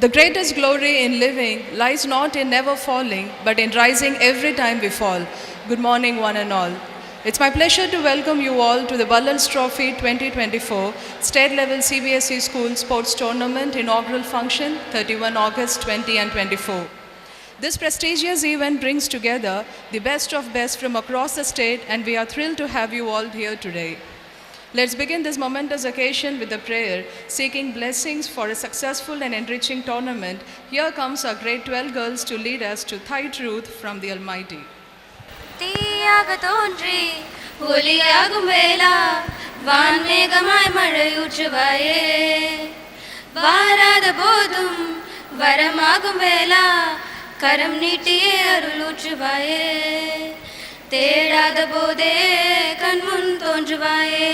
The greatest glory in living lies not in never falling, but in rising every time we fall. Good morning, one and all. It's my pleasure to welcome you all to the Ballals Trophy 2024 State Level CBSE School Sports Tournament inaugural function 31 August 20 and 24. This prestigious event brings together the best of best from across the state, and we are thrilled to have you all here today. Let's begin this momentous occasion with a prayer seeking blessings for a successful and enriching tournament. Here comes our grade 12 girls to lead us to Thai truth from the Almighty. தீயாக தோன்றி ஒளியாகும் வேளா வான்மேகமாய் மழையூற்றுவாயே வாராத போதும் வரமாகும் வேளா கரம் நீட்டியே அருளூற்றுவாயே தேடாத போதே கண்முன் தோன்றுவாயே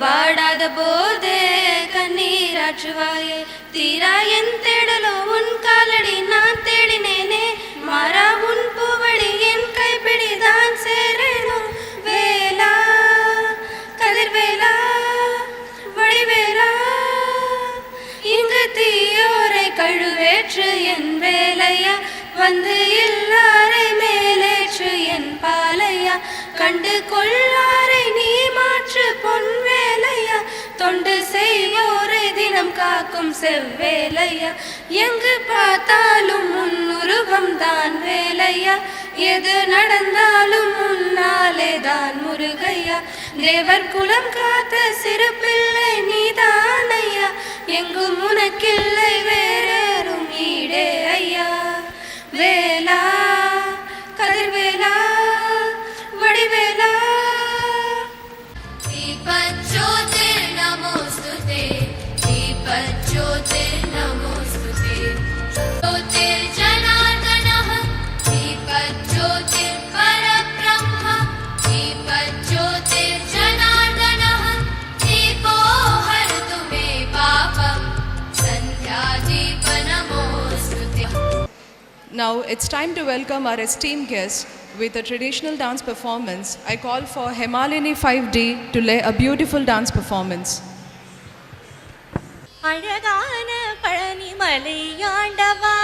வாடாத போதே கண்ணீராற்றுவாயே தீரா என் தேடலோ உன் காலடி நான் தேடினேனே. மாறா உன் பூவடி என் கைப்பிடிதான் சேரேனோ. வேலா கதிர்வேலா வடிவேலா இங்கு தீயோரை கழுவேற்று என் வேலையா. வந்து எல்லாரை மேலேற்று என் பாலையா. கண்டு கொள்ளாரை நீ மாற்று பொன் வேலையா தொண்டு செய்வோரை தினம் காக்கும் செவ்வேலையா? எங்கு பார்த்தாலும் உன் தான் வேலையா? எது நடந்தாலும் முன்னாலே தான் முருகையா? தேவர் குலம் காத்த சிறு பிள்ளை நீதானையா? எங்கும் உனக்கில்லை Now it's time to welcome our esteemed guests with a traditional dance performance. I call for Hemalini 5D to lay a beautiful dance performance. அழகான பழனிமலை ஆண்டவா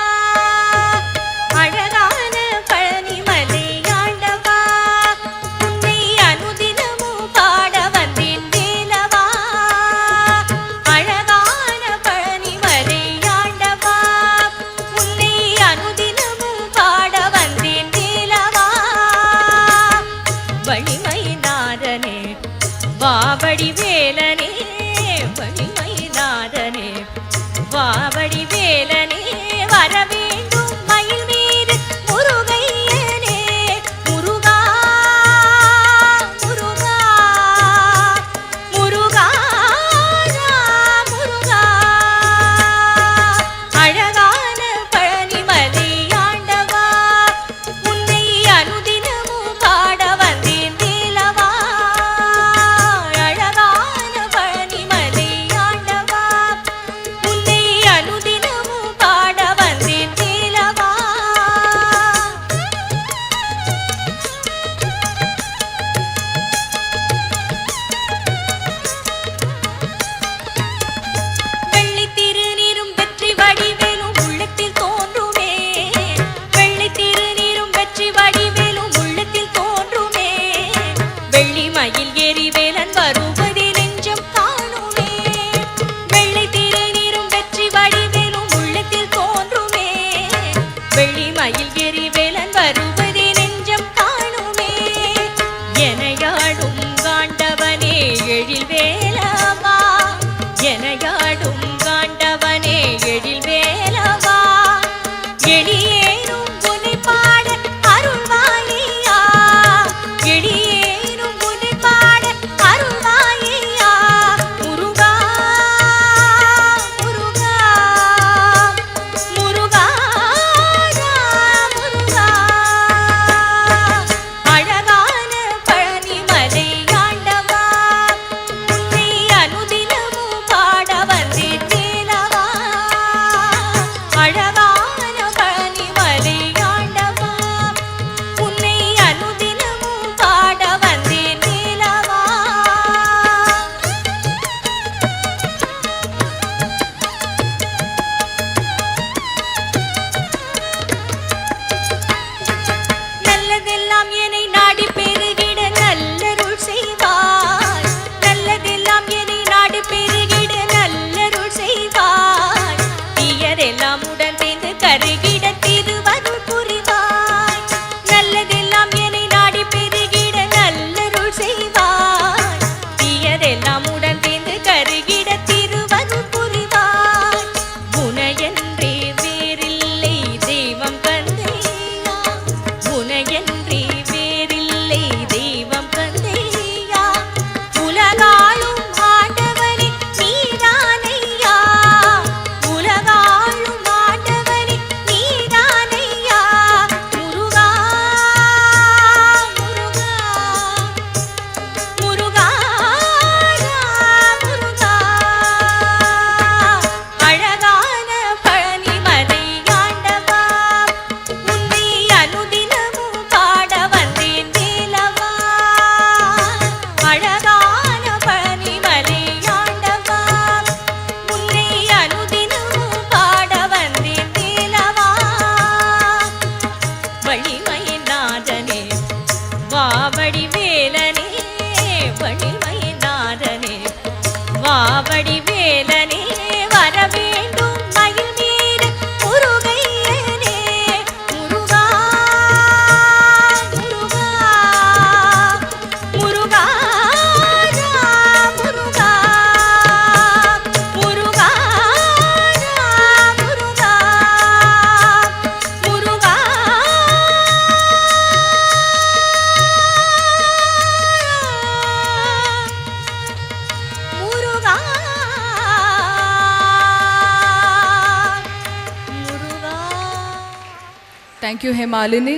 Thank you, Himalini.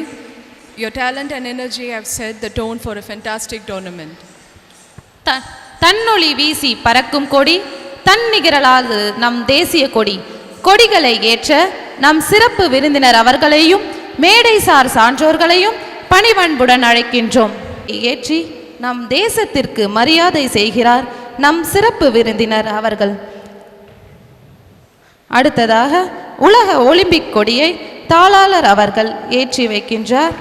Your talent and energy have set the tone for a fantastic tournament. தன்னொளி வீசி பறக்கும் கொடி தன்னிகரலாது நம் தேசிய கொடி கொடிகளை ஏற்ற நம் சிறப்பு விருந்தினர் அவர்களையும் மேடைசார் சான்றோர்களையும் பணிவன்புடன் அழைக்கின்றோம் ஏற்றி நம் தேசத்திற்கு மரியாதை செய்கிறார் நம் சிறப்பு விருந்தினர் அவர்கள் அடுத்ததாக உலக ஒலிம்பிக் கொடியை தாளாளர் அவர்கள் ஏற்றி வைக்கின்றார்.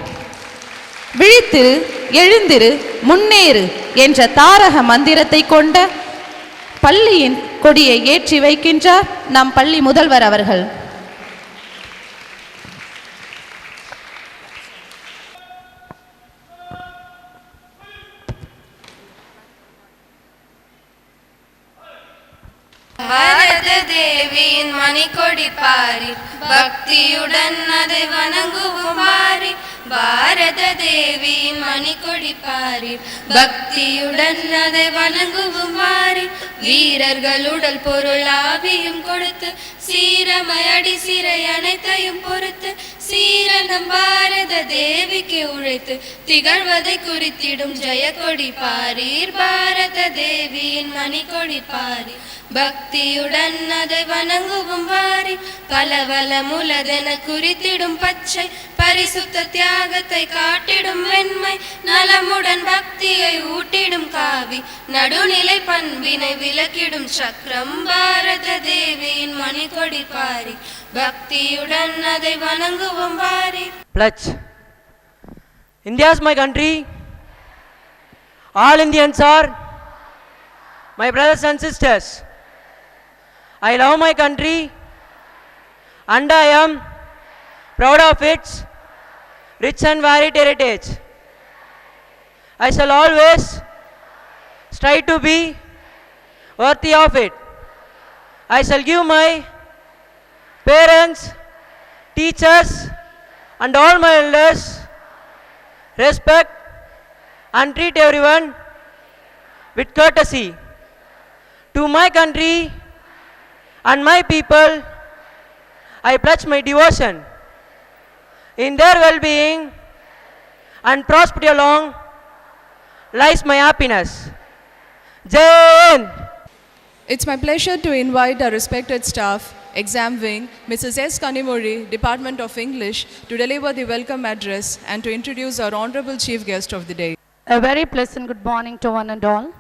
விழித்திரு எழுந்திரு முன்னேறு என்ற தாரக மந்திரத்தை கொண்ட பள்ளியின் கொடியை ஏற்றி வைக்கின்றார் நம் பள்ளி முதல்வர் அவர்கள். தேவியின் மணிக்கொடி பாரி பக்தியுடன் அதை வணங்குவாரி பாரத தேவியின் மணிக்கொடி பாரி பக்தியுடன் அதை வணங்குவாரி வீரர்கள் உடல் பொருள் ஆவியும் கொடுத்து சீரமையடி சிறை அனைத்தையும் பொறுத்து சீரனம் பாரத தேவிக்கு உழைத்து திகழ்வதை குறித்திடும் ஜெயக்கொடி பாரீர் பாரத தேவியின் மணிக்கொடி பாரி. பக்தியுடன் அதை வணங்குவும் வாரி. பலவல முலதென குறித்திடும் பச்சை. பரிசுத்த தியாகத்தை காட்டிடும் வெண்மை. நலமுடன் பக்தியை ஊட்டிடும் காவி. நடுநிலை பண்பினை விளக்கிடும் சக்கரம் பாரத தேவியின் மணிக்கொடி பாரி. பக்தியுடன் அதை வணங்குவோம் வாரி pledge. India is my country. All Indians are my brothers and sisters. I love my country and I am proud of its rich and varied heritage. I shall always strive to be worthy of it. I shall give my parents, teachers, and all my elders respect and treat everyone with courtesy. To my country and my people, I pledge my devotion. In their well being and prosperity along lies my happiness. Jai It's my pleasure to invite our respected staff, Exam Wing, Mrs. S. Kanimori, Department of English, to deliver the welcome address and to introduce our honorable chief guest of the day. A very pleasant good morning to one and all.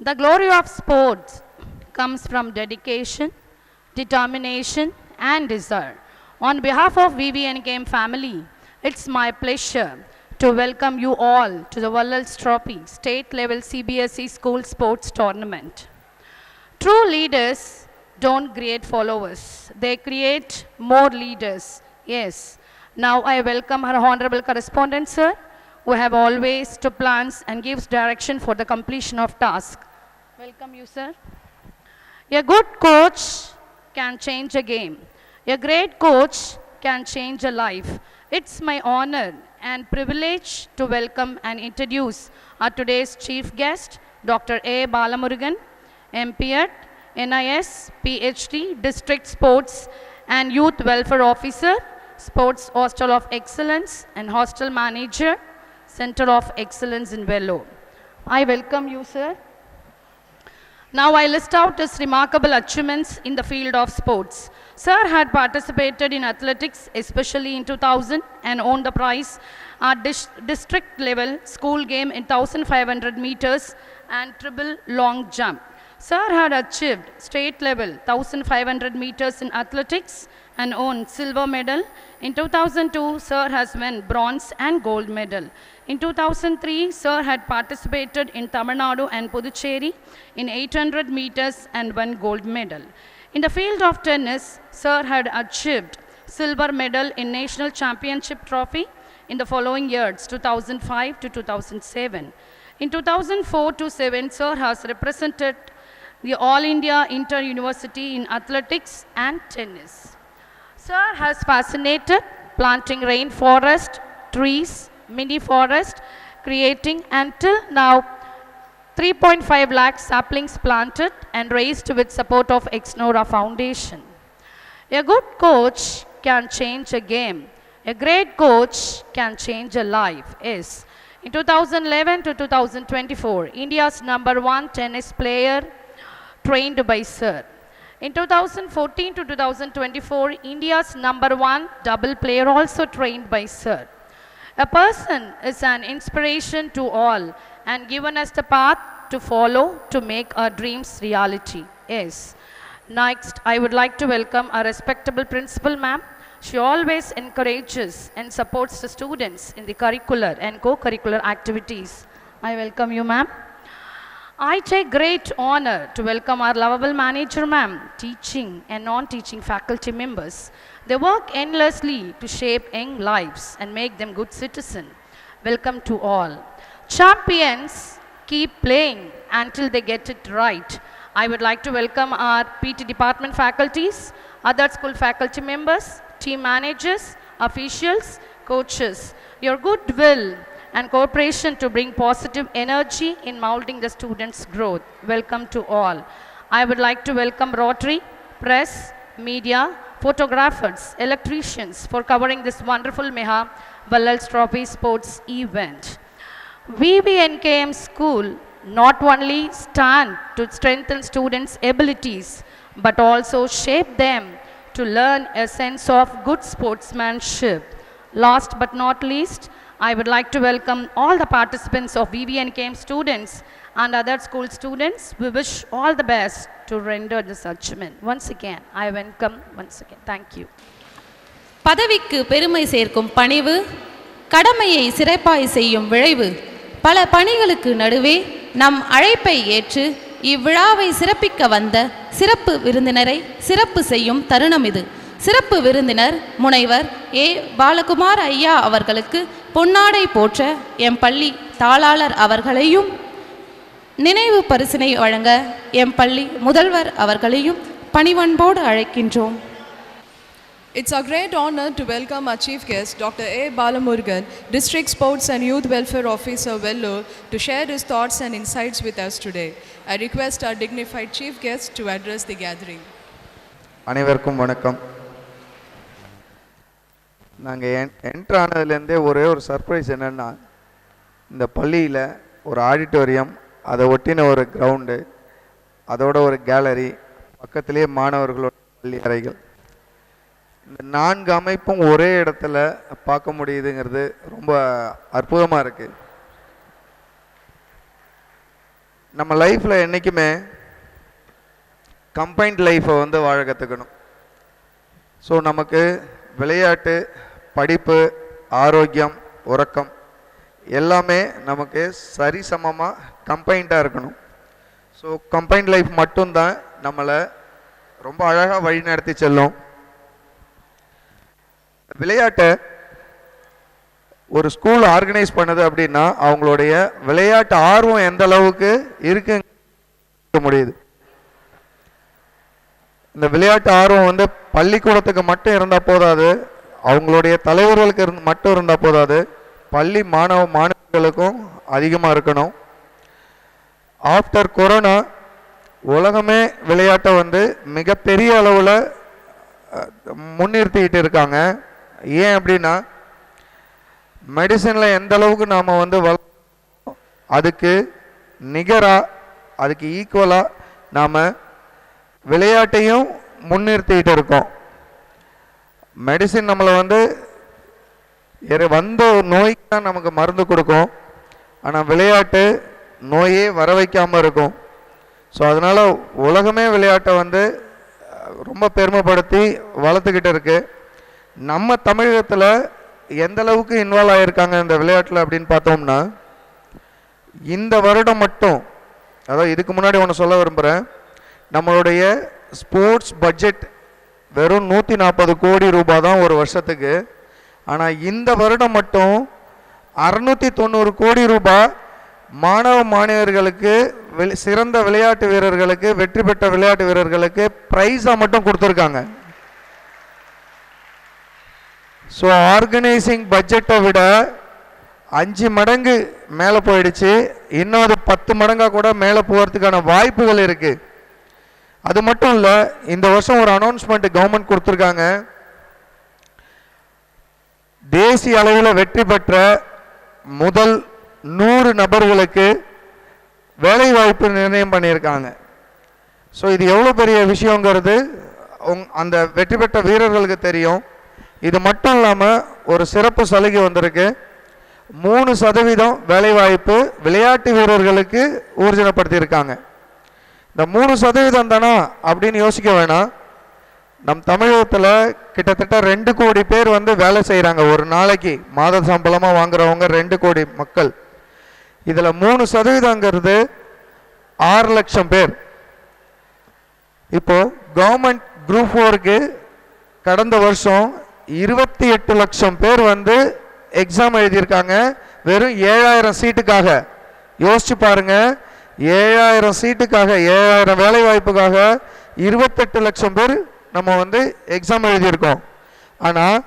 The glory of sports comes from dedication, determination, and desire. On behalf of Game family, it's my pleasure to welcome you all to the Vallals Trophy State Level CBSE School Sports Tournament. True leaders don't create followers, they create more leaders. Yes. Now I welcome our honorable correspondent, sir, who have always to plans and gives direction for the completion of task. Welcome you, sir. A good coach can change a game. A great coach can change a life. It's my honor and privilege to welcome and introduce our today's chief guest, Dr. A. Balamurugan, MPEd, NIS, PhD, District Sports and Youth Welfare Officer, Sports Hostel of Excellence and Hostel Manager, Center of Excellence in Vellore. I welcome you, sir. Now I list out his remarkable achievements in the field of sports. Sir had participated in athletics, especially in 2000, and won the prize at dis- district level school game in 1500 meters and triple long jump. Sir had achieved state level 1500 meters in athletics and won silver medal. In 2002, Sir has won bronze and gold medal. In 2003, Sir had participated in Tamil Nadu and Puducherry in 800 meters and won gold medal. In the field of tennis, Sir had achieved silver medal in national championship trophy in the following years 2005 to 2007. In 2004 to 7, Sir has represented the All India Inter University in athletics and tennis. Sir has fascinated planting rainforest, trees, mini forest, creating until now 3.5 lakh saplings planted and raised with support of Exnora Foundation. A good coach can change a game. A great coach can change a life. Yes. In 2011 to 2024, India's number one tennis player trained by Sir. In 2014 to 2024, India's number one double player also trained by Sir. A person is an inspiration to all and given us the path to follow to make our dreams reality. Yes. Next, I would like to welcome our respectable principal, ma'am. She always encourages and supports the students in the curricular and co-curricular activities. I welcome you, ma'am. I take great honor to welcome our lovable manager, ma'am, teaching and non-teaching faculty members. They work endlessly to shape young lives and make them good citizens. Welcome to all. Champions keep playing until they get it right. I would like to welcome our PT department faculties, other school faculty members, team managers, officials, coaches. Your goodwill and cooperation to bring positive energy in molding the students' growth. Welcome to all. I would like to welcome Rotary, press, media, photographers, electricians for covering this wonderful Meha Ballal Trophy sports event. VVNKM School not only stand to strengthen students' abilities, but also shape them to learn a sense of good sportsmanship. Last but not least, I would like to welcome all the participants of VVNKM students and other school students. We wish all the best to render this judgment. Once again, I welcome once again. Thank you. பதவிக்கு பெருமை சேர்க்கும் பணிவு கடமையை சிறப்பாய் செய்யும் விளைவு பல பணிகளுக்கு நடுவே நம் அழைப்பை ஏற்று இவ்விழாவை சிறப்பிக்க வந்த சிறப்பு விருந்தினரை சிறப்பு செய்யும் தருணம் இது சிறப்பு விருந்தினர் முனைவர் ஏ பாலகுமார் ஐயா அவர்களுக்கு பொன்னாடை போற்ற எம் பள்ளி தாளாளர் அவர்களையும் நினைவு பரிசினை வழங்க எம் பள்ளி முதல்வர் அவர்களையும் பணிவன்போடு அழைக்கின்றோம் It's our great honor to welcome our chief guest, Dr. A. Balamurgan, District Sports and Youth Welfare Officer, Vellore, to share his thoughts and insights with us today. I request our dignified chief guest to address the gathering. அனைவருக்கும் வணக்கம் நாங்கள் என் enter ஆனதுலேருந்தே ஒரே ஒரு surprise என்னென்னா இந்த பள்ளியில் ஒரு auditorium அதை ஒட்டின ஒரு கிரவுண்டு அதோட ஒரு கேலரி பக்கத்திலேயே மாணவர்களோட பள்ளி அறைகள். இந்த நான்கு அமைப்பும் ஒரே இடத்துல பார்க்க முடியுதுங்கிறது ரொம்ப அற்புதமாக இருக்குது நம்ம லைஃப்பில் என்றைக்குமே கம்பைன்ட் லைஃப்பை வந்து வாழ கற்றுக்கணும் ஸோ நமக்கு விளையாட்டு படிப்பு ஆரோக்கியம் உறக்கம் எல்லாமே நமக்கு சரிசமமாக கம்பைண்டாக இருக்கணும். ஸோ கம்பைன்ட் லைஃப் மட்டும்தான் நம்மளை ரொம்ப அழகாக வழிநடத்தி செல்லும். விளையாட்டை ஒரு ஸ்கூல் ஆர்கனைஸ் பண்ணுது அப்படின்னா அவங்களுடைய விளையாட்டு ஆர்வம் எந்த அளவுக்கு இருக்கு முடியுது. இந்த விளையாட்டு ஆர்வம் வந்து பள்ளிக்கூடத்துக்கு மட்டும் இருந்தால் போதாது. அவங்களுடைய தலைவர்களுக்கு இருந்து மட்டும் இருந்தால் போதாது. பள்ளி மாணவ மாணவர்களுக்கும் அதிகமாக இருக்கணும். ஆஃப்டர் கொரோனா உலகமே விளையாட்டை வந்து மிகப்பெரிய அளவில் முன்னிறுத்திக்கிட்டு இருக்காங்க. ஏன் அப்படின்னா மெடிசனில் எந்த அளவுக்கு நாம் வந்து வள அதுக்கு நிகராக அதுக்கு ஈக்குவலாக நாம் விளையாட்டையும் முன்னிறுத்திக்கிட்டு இருக்கோம். மெடிசின் நம்மளை வந்து வந்த ஒரு நோய்க்கு தான் நமக்கு மருந்து கொடுக்கும். ஆனால் விளையாட்டு நோயே வர வைக்காமல் இருக்கும். ஸோ அதனால் உலகமே விளையாட்டை வந்து ரொம்ப பெருமைப்படுத்தி வளர்த்துக்கிட்டு இருக்குது நம்ம தமிழகத்தில் எந்த அளவுக்கு இன்வால்வ் ஆகியிருக்காங்க இந்த விளையாட்டில் அப்படின்னு பார்த்தோம்னா இந்த வருடம் மட்டும் அதாவது இதுக்கு முன்னாடி ஒன்று சொல்ல விரும்புகிறேன் நம்மளுடைய ஸ்போர்ட்ஸ் பட்ஜெட் வெறும் நூற்றி நாற்பது கோடி ரூபாய் தான் ஒரு வருஷத்துக்கு. ஆனால் இந்த வருடம் மட்டும் அறுநூற்றி தொண்ணூறு கோடி ரூபாய் மாணவ மாணவர்களுக்கு வெளி- சிறந்த விளையாட்டு வீரர்களுக்கு வெற்றி பெற்ற விளையாட்டு வீரர்களுக்கு ப்ரைஸாக மட்டும் கொடுத்துருக்காங்க. ஸோ ஆர்கனைசிங் பட்ஜெட்டை விட அஞ்சு மடங்கு மேலே போயிடுச்சு. இன்னொரு பத்து மடங்காக கூட மேலே போகிறதுக்கான வாய்ப்புகள் இருக்குது அது மட்டும் இல்லை இந்த வருஷம் ஒரு அனௌன்ஸ்மெண்ட் கவர்மெண்ட் கொடுத்துருக்காங்க. தேசிய அளவில் வெற்றி பெற்ற முதல் நூறு நபர்களுக்கு வேலைவாய்ப்பு நிர்ணயம் பண்ணியிருக்காங்க. ஸோ இது எவ்வளோ பெரிய விஷயங்கிறது அந்த வெற்றி பெற்ற வீரர்களுக்கு தெரியும். இது மட்டும் இல்லாமல் ஒரு சிறப்பு சலுகை வந்திருக்கு. மூணு சதவீதம் வேலைவாய்ப்பு விளையாட்டு வீரர்களுக்கு ஊர்ஜனப்படுத்தியிருக்காங்க. இந்த மூணு சதவீதம் தானா அப்படின்னு யோசிக்க வேணாம். நம் தமிழகத்தில் கிட்டத்தட்ட ரெண்டு கோடி பேர் வந்து வேலை செய்கிறாங்க ஒரு நாளைக்கு மாத சம்பளமாக வாங்குறவங்க ரெண்டு கோடி மக்கள். இதில் மூணு சதவீதங்கிறது ஆறு லட்சம் பேர். இப்போ கவர்மெண்ட் குரூப் ஃபோருக்கு கடந்த வருஷம் இருபத்தி எட்டு லட்சம் பேர் வந்து எக்ஸாம் எழுதியிருக்காங்க. வெறும் ஏழாயிரம் சீட்டுக்காக. யோசிச்சு பாருங்கள் ஏழாயிரம் சீட்டுக்காக ஏழாயிரம் வேலை வாய்ப்புக்காக இருபத்தெட்டு லட்சம் பேர் நம்ம வந்து எக்ஸாம் எழுதியிருக்கோம். ஆனால்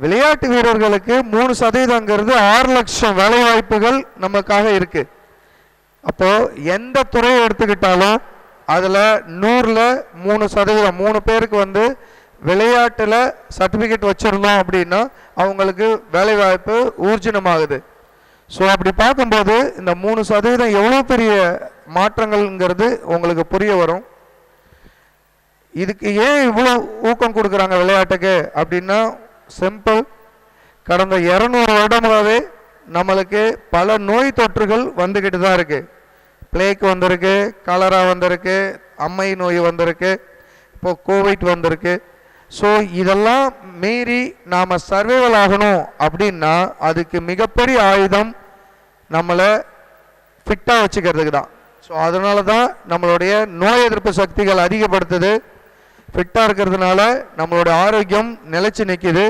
விளையாட்டு வீரர்களுக்கு மூணு சதவீதங்கிறது ஆறு லட்சம் வேலை வாய்ப்புகள் நமக்காக இருக்கு. அப்போ எந்த துறையை எடுத்துக்கிட்டாலும் அதில் நூறில் மூணு சதவீதம் மூணு பேருக்கு வந்து விளையாட்டில் சர்டிஃபிகேட் வச்சுருந்தோம் அப்படின்னா அவங்களுக்கு வேலைவாய்ப்பு ஊர்ஜினமாகுது. ஸோ அப்படி பார்க்கும்போது இந்த மூணு சதவீதம் எவ்வளோ பெரிய மாற்றங்கள்ங்கிறது உங்களுக்கு புரிய வரும். இதுக்கு ஏன் இவ்வளோ ஊக்கம் கொடுக்குறாங்க விளையாட்டுக்கு? அப்படின்னா சிம்பிள் கடந்த இரநூறு வருடமாகவே நம்மளுக்கு பல நோய் தொற்றுகள் வந்துக்கிட்டு தான் இருக்குது பிளேக் வந்திருக்கு கலரா வந்திருக்கு அம்மை நோய் வந்திருக்கு இப்போ கோவிட் வந்திருக்கு. ஸோ இதெல்லாம் மீறி நாம் சர்வைவல் ஆகணும் அப்படின்னா அதுக்கு மிகப்பெரிய ஆயுதம் நம்மளை ஃபிட்டாக வச்சுக்கிறதுக்கு தான் ஸோ அதனால தான் நம்மளுடைய நோய் எதிர்ப்பு சக்திகள் அதிகப்படுத்துது. ஃபிட்டாக இருக்கிறதுனால நம்மளோட ஆரோக்கியம் நிலச்சி நிற்கிது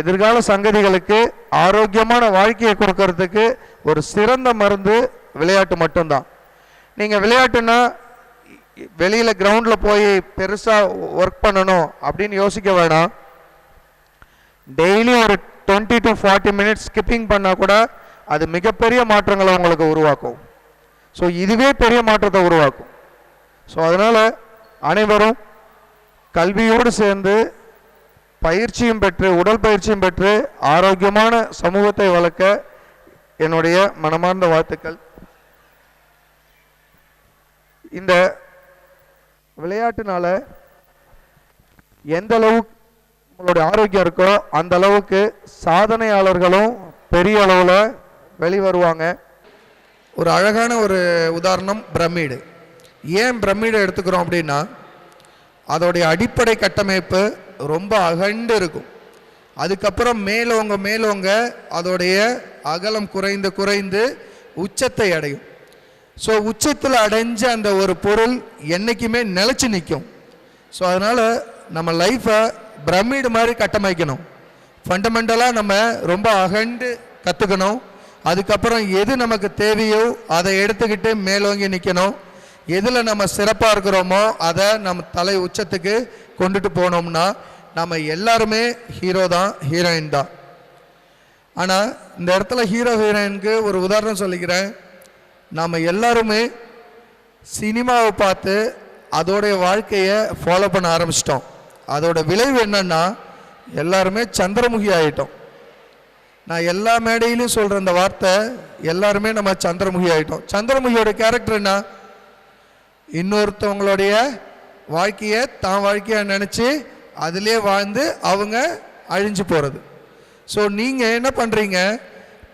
எதிர்கால சங்கதிகளுக்கு ஆரோக்கியமான வாழ்க்கையை கொடுக்கறதுக்கு ஒரு சிறந்த மருந்து விளையாட்டு மட்டும்தான். நீங்கள் விளையாட்டுன்னா வெளியில் கிரவுண்டில் போய் பெருசாக ஒர்க் பண்ணணும் அப்படின்னு யோசிக்க வேணாம். டெய்லி ஒரு twenty to forty minutes skipping பண்ணால் கூட அது மிகப்பெரிய மாற்றங்களை உங்களுக்கு உருவாக்கும். ஸோ இதுவே பெரிய மாற்றத்தை உருவாக்கும். ஸோ அதனால் அனைவரும் கல்வியோடு சேர்ந்து பயிற்சியும் பெற்று உடல் பயிற்சியும் பெற்று ஆரோக்கியமான சமூகத்தை வளர்க்க என்னுடைய மனமார்ந்த வாழ்த்துக்கள். இந்த விளையாட்டுனால எந்த அளவுக்கு உங்களுடைய ஆரோக்கியம் இருக்கோ அந்த அளவுக்கு சாதனையாளர்களும் பெரிய அளவில் வெளிவருவாங்க. ஒரு அழகான ஒரு உதாரணம் பிரமிடு. ஏன் பிரமிடை எடுத்துக்கிறோம் அப்படின்னா அதோடைய அடிப்படை கட்டமைப்பு ரொம்ப அகண்டு இருக்கும். அதுக்கப்புறம் மேலோங்க மேலோங்க அதோடைய அகலம் குறைந்து குறைந்து உச்சத்தை அடையும். ஸோ உச்சத்தில் அடைஞ்ச அந்த ஒரு பொருள் என்றைக்குமே நிலச்சி நிற்கும் ஸோ அதனால் நம்ம லைஃப்பை பிரமிடு மாதிரி கட்டமைக்கணும். ஃபண்டமெண்டலாக நம்ம ரொம்ப அகண்டு கற்றுக்கணும் அதுக்கப்புறம் எது நமக்கு தேவையோ அதை எடுத்துக்கிட்டு மேலோங்கி நிற்கணும் எதில் நம்ம சிறப்பாக இருக்கிறோமோ அதை நம்ம தலை உச்சத்துக்கு கொண்டுட்டு போனோம்னா நம்ம எல்லாருமே ஹீரோ தான் ஹீரோயின் தான். ஆனால் இந்த இடத்துல ஹீரோ ஹீரோயினுக்கு ஒரு உதாரணம் சொல்லிக்கிறேன். நாம் எல்லாருமே சினிமாவை பார்த்து அதோடைய வாழ்க்கையை ஃபாலோ பண்ண ஆரம்பிச்சிட்டோம். அதோட விளைவு என்னன்னா எல்லாருமே சந்திரமுகி ஆகிட்டோம் நான் எல்லா மேடையிலையும் சொல்கிற இந்த வார்த்தை எல்லாருமே நம்ம சந்திரமுகி ஆகிட்டோம் சந்திரமுகியோட கேரக்டர் என்ன? இன்னொருத்தவங்களுடைய வாழ்க்கையை தான் வாழ்க்கையாக நினச்சி அதிலே வாழ்ந்து அவங்க அழிஞ்சு போகிறது ஸோ நீங்கள் என்ன பண்ணுறீங்க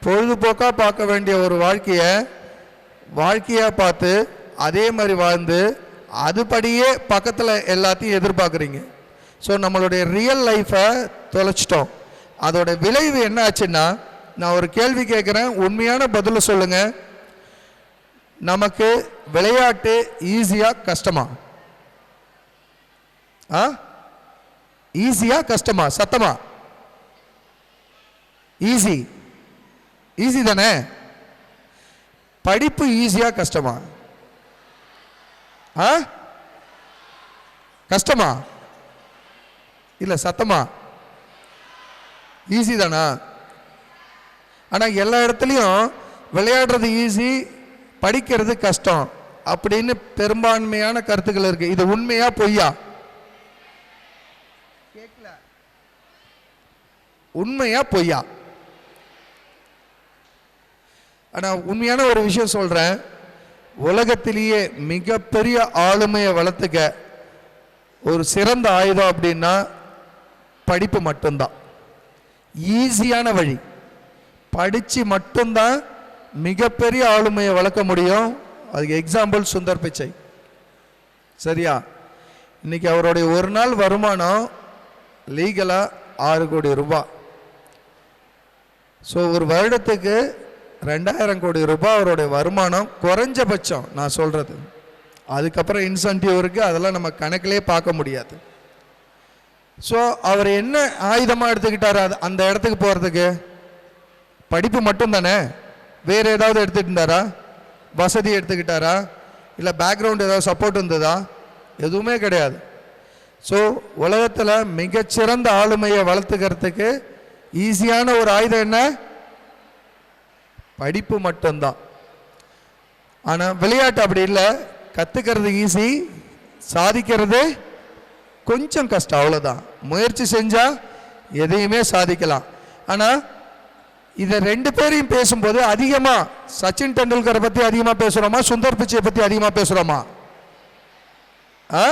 பொழுதுபோக்காக பார்க்க வேண்டிய ஒரு வாழ்க்கையை வாழ்க்கையாக பார்த்து அதே மாதிரி வாழ்ந்து அதுபடியே பக்கத்தில் எல்லாத்தையும் எதிர்பார்க்குறீங்க. ஸோ நம்மளுடைய ரியல் லைஃப்பை தொலைச்சிட்டோம். அதோட விளைவு என்ன ஆச்சுன்னா நான் ஒரு கேள்வி கேட்குறேன் உண்மையான பதிலை சொல்லுங்கள் நமக்கு விளையாட்டு ஈஸியா கஷ்டமா? ஆ? ஈஸியா கஷ்டமா? சத்தமா? ஈஸி. ஈஸி தானே? படிப்பு ஈஸியா கஷ்டமா? ஆ? கஷ்டமா? இல்லை சத்தமா? ஈஸி தானா? ஆனால் எல்லா இடத்துலையும் விளையாடுறது ஈஸி படிக்கிறது கஷ்டம். அப்படின்னு பெரும்பான்மையான கருத்துக்கள் இருக்கு. இது உண்மையா பொய்யா? உண்மையா பொய்யா? ஆனால் உண்மையான ஒரு விஷயம் சொல்கிறேன் உலகத்திலேயே மிகப்பெரிய ஆளுமையை வளர்த்துக்க ஒரு சிறந்த ஆயுதம் அப்படின்னா படிப்பு மட்டும்தான். ஈஸியான வழி. படித்து மட்டும்தான் மிகப்பெரிய ஆளுமையை வளர்க்க முடியும். அதுக்கு எக்ஸாம்பிள் சுந்தர் பிச்சை. சரியா? இன்னைக்கு அவருடைய ஒரு நாள் வருமானம் லீகலாக ஆறு கோடி ரூபாய் ஸோ ஒரு வருடத்துக்கு ரெண்டாயிரம் கோடி ரூபாய் அவருடைய வருமானம் குறைஞ்சபட்சம் நான் சொல்கிறது அதுக்கப்புறம் இன்சென்டிவ் இருக்குது அதெல்லாம் நம்ம கணக்கிலே பார்க்க முடியாது. ஸோ அவர் என்ன ஆயுதமாக எடுத்துக்கிட்டார்? அது அந்த இடத்துக்கு போகிறதுக்கு படிப்பு மட்டும் தானே வேறு ஏதாவது எடுத்துகிட்டு இருந்தாரா வசதி எடுத்துக்கிட்டாரா? இல்லை பேக்ரவுண்ட் ஏதாவது சப்போர்ட் இருந்ததா? எதுவுமே கிடையாது. ஸோ உலகத்தில் மிகச்சிறந்த ஆளுமையை வளர்த்துக்கிறதுக்கு ஈஸியான ஒரு ஆயுதம் என்ன? படிப்பு மட்டும்தான். ஆனால் விளையாட்டு அப்படி இல்லை. கற்றுக்கிறது ஈஸி சாதிக்கிறது கொஞ்சம் கஷ்டம் அவ்வளோதான் முயற்சி செஞ்சால் எதையுமே சாதிக்கலாம். ஆனால் இதை ரெண்டு பேரையும் பேசும்போது அதிகமாக சச்சின் டெண்டுல்கரை பற்றி அதிகமாக பேசுகிறோமா சுந்தர் பிச்சையை பற்றி அதிகமாக பேசுகிறோமா ஆ?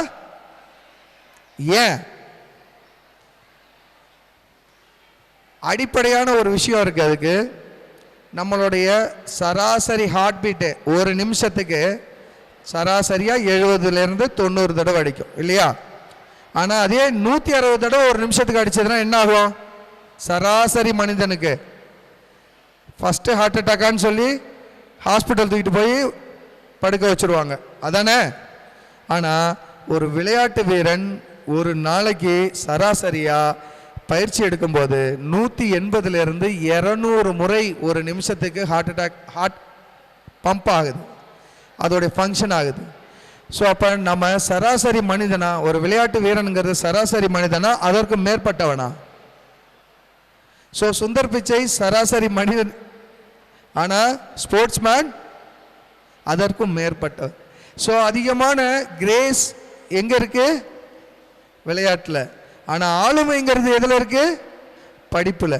ஏன்? அடிப்படையான ஒரு விஷயம் இருக்குது அதுக்கு. நம்மளுடைய சராசரி ஹார்ட் பீட்டு ஒரு நிமிஷத்துக்கு சராசரியாக எழுபதுலேருந்து தொண்ணூறு தடவை அடிக்கும் இல்லையா? ஆனால் அதே நூற்றி அறுபது தடவை ஒரு நிமிஷத்துக்கு அடிச்சதுன்னா என்ன ஆகும்? சராசரி மனிதனுக்கு. ஃபஸ்ட்டு ஹார்ட் அட்டாக்கான்னு சொல்லி ஹாஸ்பிட்டல் தூக்கிட்டு போய் படுக்க வச்சுருவாங்க. அதானே? ஆனால் ஒரு விளையாட்டு வீரன் ஒரு நாளைக்கு சராசரியாக பயிற்சி எடுக்கும்போது நூற்றி எண்பதுலேருந்து இரநூறு முறை ஒரு நிமிஷத்துக்கு ஹார்ட் அட்டாக் ஹார்ட் பம்ப் ஆகுது. அதோடைய ஃபங்க்ஷன் ஆகுது. ஸோ அப்போ நம்ம சராசரி மனிதனா ஒரு விளையாட்டு வீரனுங்கிறது சராசரி மனிதனா அதற்கு மேற்பட்டவனா? ஸோ சுந்தர் பிச்சை சராசரி மனிதன். ஆனால் ஸ்போர்ட்ஸ்மேன் அதற்கும் மேற்பட்டவர் ஸோ அதிகமான கிரேஸ் எங்கே இருக்கு? விளையாட்டில். ஆனால் ஆளுமைங்கிறது எதில் இருக்கு? படிப்பில்.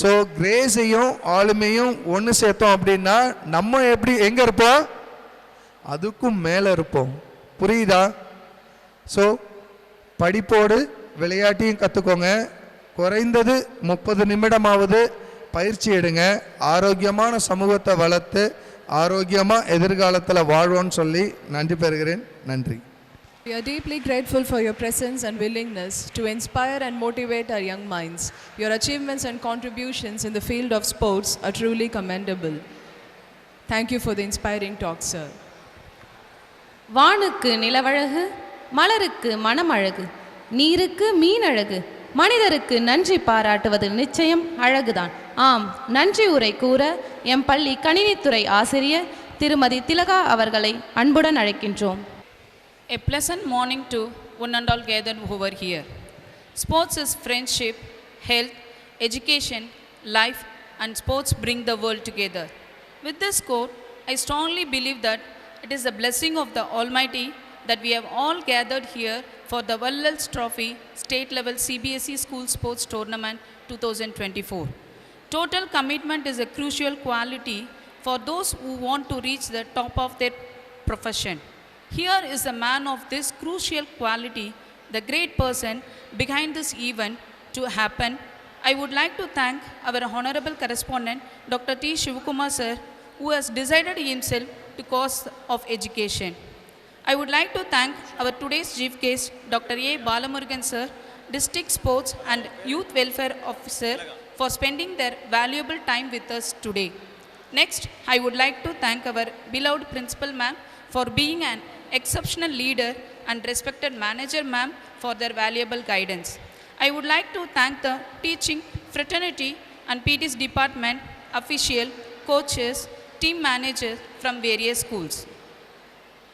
ஸோ கிரேஸையும் ஆளுமையும் ஒன்று சேர்த்தோம் அப்படின்னா நம்ம எப்படி எங்கே இருப்போம்? அதுக்கும் மேலே இருப்போம். புரியுதா ஸோ படிப்போடு விளையாட்டையும் கற்றுக்கோங்க குறைந்தது முப்பது நிமிடமாவது பயிற்சி எடுங்க ஆரோக்கியமான சமூகத்தை வளர்த்து ஆரோக்கியமாக எதிர்காலத்தில் வாழ்வோன்னு சொல்லி நன்றி பெறுகிறேன் நன்றி We are deeply grateful for your presence and willingness to inspire and motivate our young minds. Your achievements and contributions in the field of sports are truly commendable. Thank you for the inspiring talk, sir. வானுக்கு நிலவழகு மலருக்கு மனமழகு நீருக்கு மீன் அழகு மனிதருக்கு நன்றி பாராட்டுவது நிச்சயம் அழகுதான் ஆம் நன்றி உரை கூற எம் பள்ளி கணினித்துறை ஆசிரியர் திருமதி திலகா அவர்களை அன்புடன் அழைக்கின்றோம் a pleasant morning to one and all gather who are here sports is friendship health education life and sports bring the world together with this quote I strongly believe that it is the blessing of the Almighty that we have all gathered here for the Vallals Trophy State Level CBSE School Sports Tournament 2024. Total commitment is a crucial quality for those who want to reach the top of their profession. Here is a man of this crucial quality, the great person behind this event to happen. I would like to thank our honorable correspondent, Dr. T. Shivakumar sir, who has decided himself to cause of education. I would like to thank our today's chief guest, Dr. A. Balamurugan sir, district sports and youth welfare officer for spending their valuable time with us today. Next, I would like to thank our beloved principal ma'am for being an exceptional leader and respected manager ma'am for their valuable guidance. I would like to thank the teaching fraternity and PT's department, official, coaches, team managers from various schools.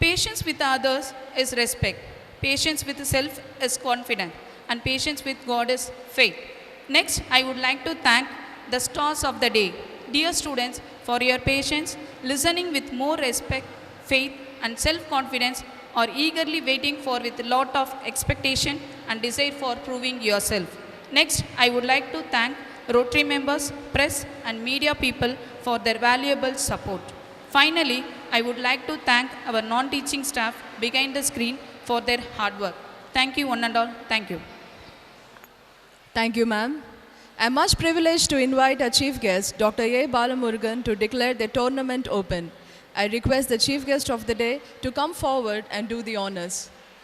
Patience with others is respect. Patience with self is confidence. And patience with God is faith. Next, I would like to thank the stars of the day. Dear students, for your patience, listening with more respect, faith, and self confidence, or eagerly waiting for with a lot of expectation and desire for proving yourself. Next, I would like to thank Rotary members, press, and media people for their valuable support. Finally, I would like to thank our non teaching staff behind the screen for their hard work. Thank you, one and all. Thank you. Thank you, ma'am. I'm much privileged to invite our chief guest, Dr. A. Balamurugan, to declare the tournament open. I request the chief guest of the day to come forward and do the honors.